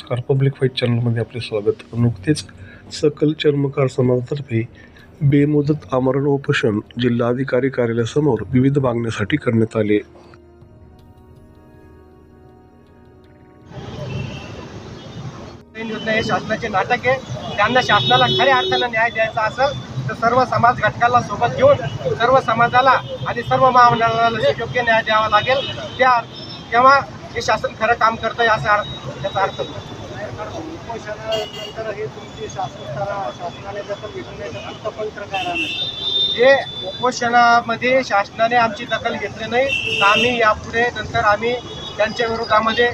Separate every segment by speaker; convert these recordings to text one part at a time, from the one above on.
Speaker 1: नमस्कार public fight चॅनलमध्ये आपले स्वागत. नुकतेच सकल चर्मकार समाजातर्फे बेमुदत आमरण उपोषण जिल्हाधिकारी कार्यालयासमोर विविध मागण्यासाठी करण्यात आले.
Speaker 2: हे शासनाचे नाटक आहे. त्यांना शासनाला खऱ्या अर्थानं न्याय द्यायचा असेल तर सर्व समाज घटकाला सोबत घेऊन सर्व समाजाला आणि सर्व महामंडळाला योग्य न्याय द्यावा लागेल. त्या तेव्हा हे शासन खरं काम करतं असा अर्थ त्याचा अर्थ
Speaker 3: उपोषणानंतर हे तुमची शासन शासनाने दखल घेतली नाही पवित्र काय राहणार
Speaker 2: उपोषणामध्ये शासनाने आमची दखल घेतली नाही. तर आम्ही यापुढे नंतर आम्ही त्यांच्या विरोधामध्ये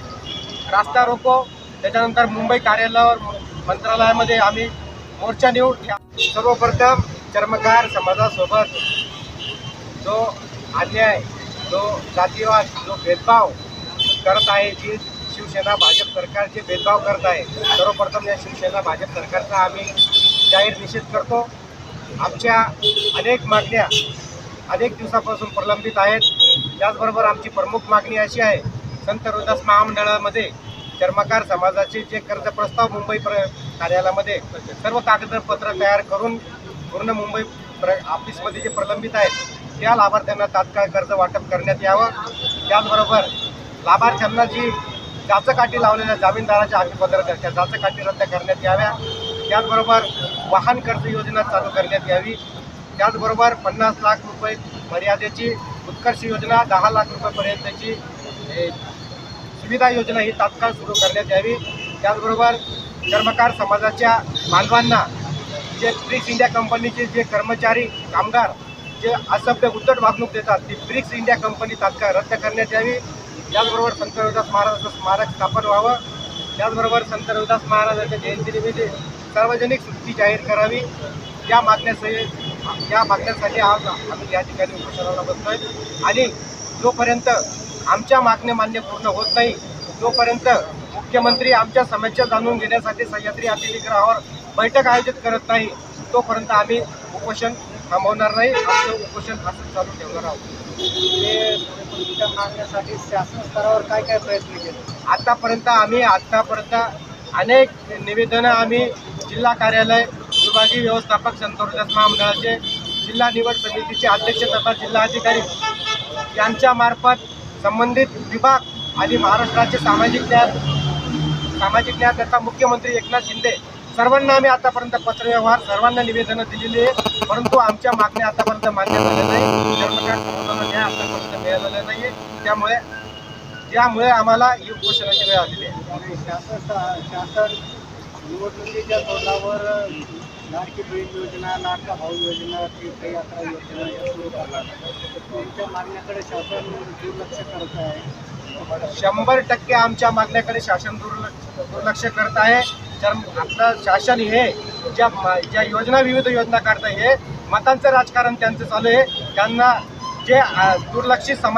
Speaker 2: रास्ता रोको. त्याच्यानंतर मुंबई कार्यालयावर मंत्रालयामध्ये आम्ही मोर्चा नेऊ. सर्वप्रथम चर्मकार समाजासोबत जो अन्याय जो जातीवाद जो भेदभाव करत आहे जी शिवसेना भाजप सरकारचे भेदभाव करत आहे. सर्वप्रथम या शिवसेना भाजप सरकारचा आम्ही जाहीर निषेध करतो. आमच्या अनेक मागण्या अनेक दिवसापासून प्रलंबित आहेत. त्याचबरोबर आमची प्रमुख मागणी अशी आहे संत रोहिदास महामंडळामध्ये चर्मकार समाजाचे जे कर्ज प्रस्ताव मुंबई प्र कार्यालयामध्ये सर्व कागदपत्र तयार करून पूर्ण मुंबई प्र ऑफिसमध्ये जे प्रलंबित आहेत त्या लाभार्थ्यांना तात्काळ कर्ज वाटप करण्यात यावं. त्याचबरोबर लाभार्थ्यांना जी जाचकाठी लावलेल्या जामीनदाराच्या हमीपत्र त्या जाचकाठी रद्द करण्यात याव्या. त्याचबरोबर वाहन कर्ज योजना चालू करण्यात यावी. त्याचबरोबर पन्नास लाख रुपये मर्यादेची उत्कर्ष योजना दहा लाख रुपयेपर्यंतची सुविधा योजना ही तात्काळ सुरू करण्यात यावी. त्याचबरोबर कर्मकार समाजाच्या मानवांना जे ब्रिक्स इंडिया कंपनीचे जे कर्मचारी कामगार जे असभ्य उद्धट वागणूक देतात ती ब्रिक्स इंडिया कंपनी तात्काळ रद्द करण्यात यावी. त्याचबरोबर संत रविदास महाराजांचं स्मारक स्थापन व्हावं. त्याचबरोबर संत रविदास महाराजांच्या जयंतीनिमित्त सार्वजनिक सुट्टी जाहीर करावी. या मागण्यासह या मागण्यासाठी आज आम्ही या ठिकाणी उपोषणाला आहे आणि जोपर्यंत आमच्या मागण्या मान्य पूर्ण होत नाही जोपर्यंत मुख्यमंत्री आमच्या समस्या जाणून घेण्यासाठी सह्याद्री अतिथीगृहावर बैठक आयोजित करत नाही तोपर्यंत आम्ही उपोषण थांबवणार नाही. आमचं उपोषण असं चालू ठेवणार आहोत.
Speaker 3: हे मागण्यासाठी शासन स्तरावर काय काय प्रयत्न केले?
Speaker 2: आतापर्यंत आम्ही आतापर्यंत अनेक निवेदनं आम्ही जिल्हा कार्यालय विभागीय व्यवस्थापक संत महामंडळाचे जिल्हा निवड समितीचे अध्यक्ष तथा जिल्हाधिकारी यांच्या मार्फत संबंधित विभाग आणि महाराष्ट्राचे सामाजिक न्याय सामाजिक न्याय तथा मुख्यमंत्री एकनाथ शिंदे सर्वांना आम्ही आतापर्यंत पत्रव्यवहार सर्वांना निवेदनं दिलेली आहे परंतु आमच्या मागण्या आतापर्यंत मान्य झाल्या नाही न्याय आतापर्यंत मिळालेला नाही त्यामुळे त्यामुळे आम्हाला ही उपोषणाची वेळ आलेली आहे.
Speaker 3: शासन शासन निवडणुकीच्या तोंडावर लाडकी बहीण योजना लाडका भाऊ योजना तीर्थयात्रा योजना या सुरू करतात तुमच्या मागण्याकडे शासन दुर्लक्ष करत आहे.
Speaker 2: शंभर टक्के आमच्या मागण्याकडे शासन दुर्लक्ष दुर्लक्ष करत आहे. तर आपलं शासन हे ज्या ज्या योजना विविध योजना काढत आहे हे मतांचं राजकारण त्यांचं चालू आहे. त्यांना जे दुर्लक्षित समाज